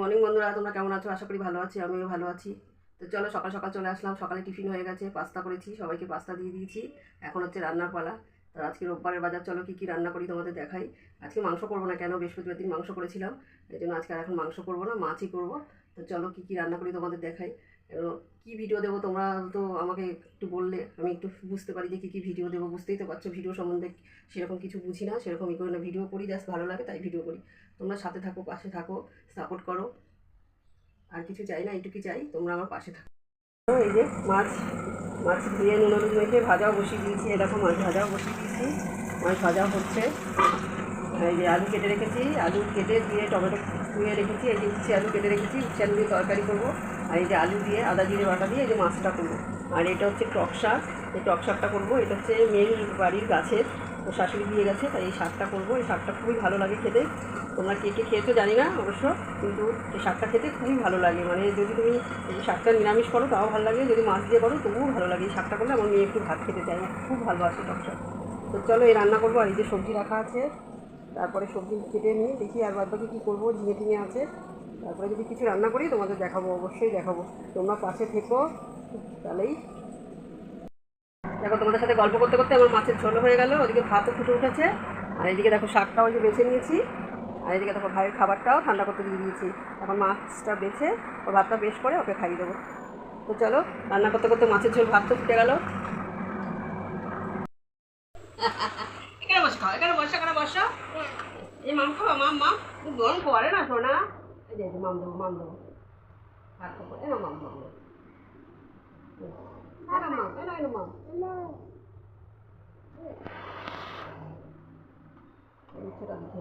Morning বন্ধুরা, তোমরা কেমন আছো? আশা করি ভালো আছি, আমিও ভালো আছি। তো চলো, সকাল সকাল চলে আসলাম। সকালে টিফিন হয়ে গেছে, পাস্তা করেছি, সবাইকে পাস্তা দিয়ে দিয়েছি। এখন হচ্ছে রান্নার পালা। তো আজকে রোববারের বাজার, চলো কী কী রান্না করি তোমাদের দেখাই। আজকে মাংস করব না কেন? বৃহস্পতিবার দিন মাংস করেছিলাম এই জন্য আজকে আর এখন মাংস করব না, মাছই করব। তো চলো কী কী রান্না করি তোমাদের দেখাই। কী ভিডিও দেবো তোমরা তো আমাকে একটু বললে। আমি একটু বুঝতে পারি যে কী কী ভিডিও দেবো, বুঝতেই তো পারছ ভিডিও সম্বন্ধে সেরকম কিছু বুঝি না সেরকম ই করি না ভিডিও করি জাস্ট ভালো লাগে তাই ভিডিও করি। তোমরা সাথে থাকো, পাশে থাকো সাপোর্ট করো। আর কিছু চাই না, এইটুকুই চাই, তোমরা আমার পাশে থাকো। এই যে মাছ মাছ ধুয়ে নুন মেখে ভাজাও বসিয়ে দিয়েছি এরকম মাছ ভাজাও বসিয়ে দিয়েছি, মাছ ভাজাও হচ্ছে। এই যে আলু কেটে রেখেছি, আলু কেটে দিয়ে টমেটো ধুয়ে রেখেছি, এই যে উচ্ছে আলু কেটে রেখেছি, উচ্ছে আলু দিয়ে তরকারি করব। আর এই যে আলু দিয়ে, আদা জিরে বাটা দিয়ে এই যে মাছটা করব। আর এটা হচ্ছে টক শাক। এই টক শাকটা করব। এটা হচ্ছে মেয়ের বাড়ির গাছের। তো শাশুড়ি দিয়ে গেছে, তাই এই শাকটা করব। এই শাকটা খুবই ভালো লাগে খেতে। তোমরা কে কে খেয়েছো জানি না অবশ্য, কিন্তু এই শাকটা খেতে খুবই ভালো লাগে। মানে যদি তুমি এই শাকটা নিরামিষ করো, তাও ভালো লাগে। যদি মাছ দিয়ে করো, তবুও ভালো লাগে। এই শাকটা করলে আমার মেয়ে একটু ভাত খেতে চায়। ও খুব ভালোবাসে টক শাক। তো চলো এই রান্না করব। আর এই যে সবজি রাখা আছে, তারপরে সবজি কেটে নিয়ে দেখি আর বাদ বাকি কী করব। ঝিঙে টিঙে আছে। তারপরে যদি কিছু রান্না করি, তোমাদের দেখাবো, অবশ্যই দেখাবো। তোমরা পাশে থেকো, তাহলেই। দেখো, তোমাদের সাথে গল্প করতে করতে আমার মাছের ঝোল হয়ে গেল, ওদিকে ভাতও ফুটে উঠেছে। আর এইদিকে দেখো, শাকটাও যে বেছে নিয়েছি। আর এদিকে দেখো, ভাইয়ের খাবারটাও ঠান্ডা করতে দিয়ে দিয়েছি। এখন মাছটা বেছে ও ভাতটা বেশ করে ওকে খাইয়ে দেবো। তো চলো, রান্না করতে করতে মাছের ঝোল, ভাত তো ফুটে গেল। এখানে বসে খাও এখানে বসে, এখানে বসো। এই মাম খাবা মাম মাম। গরম পড়ে না সোনা এই যে এই যে মাম দেবো মাম দেবো ভাত খাব এ না মাম মাম মাম এ না মাম এ না এ না মাম এই ছোটা দিতে